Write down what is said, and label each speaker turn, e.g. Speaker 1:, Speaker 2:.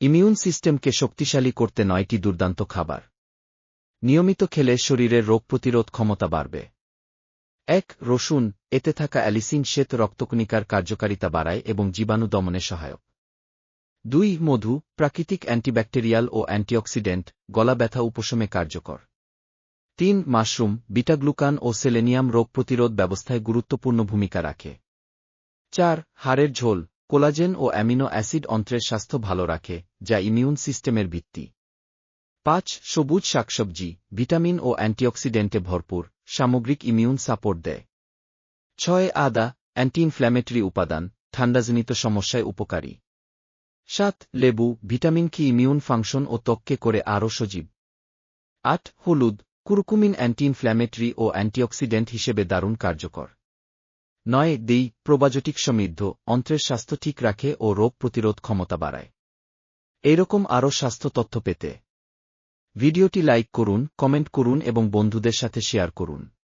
Speaker 1: Immune সিস্টেমকে শক্তিশালী করতে নয়টি দুর্দান্ত খাবার। নিয়মিত খেলে শরীরের রোগ প্রতিরোধ ক্ষমতা বাড়বে। এক, রসুন, এতে থাকা অ্যালিসিন শ্বেত রক্তকণিকার কার্যকারিতা বাড়ায় এবং জীবাণু দমনে সহায়ক। দুই, মধু, প্রাকৃতিক অ্যান্টিব্যাকটেরিয়াল ও অ্যান্টিঅক্সিডেন্ট, গলা ব্যথা উপশমে কার্যকর। তিন, মাশরুম, বিটাগ্লুকান ও সেলেনিয়াম রোগ প্রতিরোধ ব্যবস্থায় গুরুত্বপূর্ণ ভূমিকা রাখে। চার, হাড়ের ঝোল কোলাজেন ও অ্যামিনো অ্যাসিড অন্ত্রের স্বাস্থ্য ভালো রাখে, যা ইমিউন সিস্টেমের ভিত্তি। পাঁচ, সবুজ শাকসবজি, ভিটামিন ও অ্যান্টিঅক্সিডেন্টে ভরপুর, সামগ্রিক ইমিউন সাপোর্ট দেয়। ছয়, আদা অ্যান্টি ইনফ্ল্যামেটরি উপাদান, ঠান্ডাজনিত সমস্যায় উপকারী। সাত, লেবু, ভিটামিন কি ইমিউন ফাংশন ও ত্বককে করে আরও সজীব। আট, হলুদ, কুরকুমিন অ্যান্টি ইনফ্ল্যামেটরি ও অ্যান্টিঅক্সিডেন্ট হিসেবে দারুণ কার্যকর। নয়, দেই প্রোবায়োটিক সমৃদ্ধ, অন্ত্রের স্বাস্থ্য ঠিক রাখে ও রোগ প্রতিরোধ ক্ষমতা বাড়ায়। এরকম আরও স্বাস্থ্য তথ্য পেতে। ভিডিওটি লাইক করুন, কমেন্ট করুন এবং বন্ধুদের সাথে শেয়ার করুন।